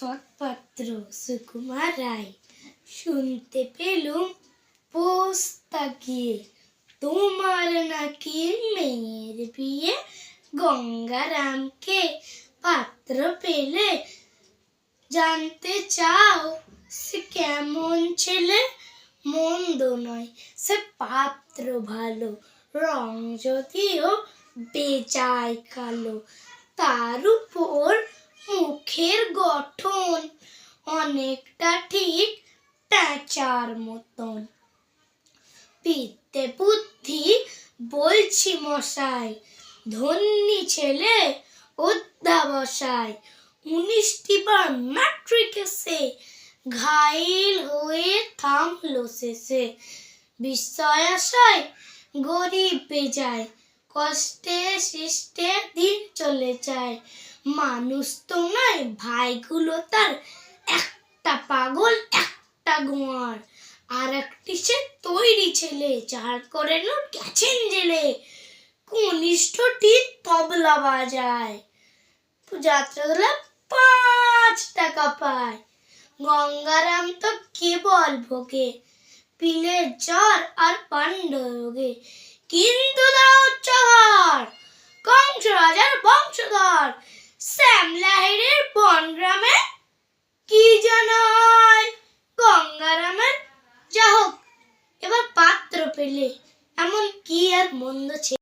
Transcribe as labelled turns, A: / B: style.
A: সৎপাত্র সুকুমার রায় শুনতে পেলুম পোস্তা গিয়ে। তোমার নাকি মেয়ের বিয়ে? গঙ্গারামকে পাত্র পেলে জানতে চাও সে কেমন ছেলে? মন্দ নয়, সে পাত্র ভালো। রং যদিও বেজায় কালো। তার উপর অনেকটা ঠিক প্যাঁচার মতন। বিদ্যে বুদ্ধি বলছি মশাই, ধন্যি ছেলে অধ্যাবসায় উনিশটি বার ম্যাট্রিকে সে ঘাইল হয়ে থামলো শেষে। বিস্ময় আশায় গরিব বেজায়, কষ্টে সৃষ্টে দিন চলে যায়। মানুষ তো নয়, ভাইগুলো তার একটা পাগল, একটা গোয়ার। আর একটি সে তৈরি ছেলে, যার করে নোট গেছেন জেলে। কনিষ্ঠটি তবলা বাজায়। যাত্রাদোলা পাঁচ টাকা পায়। গঙ্গারাম তো কেবল ভোগে, পিলের জ্বর আর পাণ্ডবে কিন্তু দাও চহর, কংস রাজার বংশধর। শ্যাম লাহিড়ের বনগ্রামে পেলে এমন কি আর মন্দ ছিল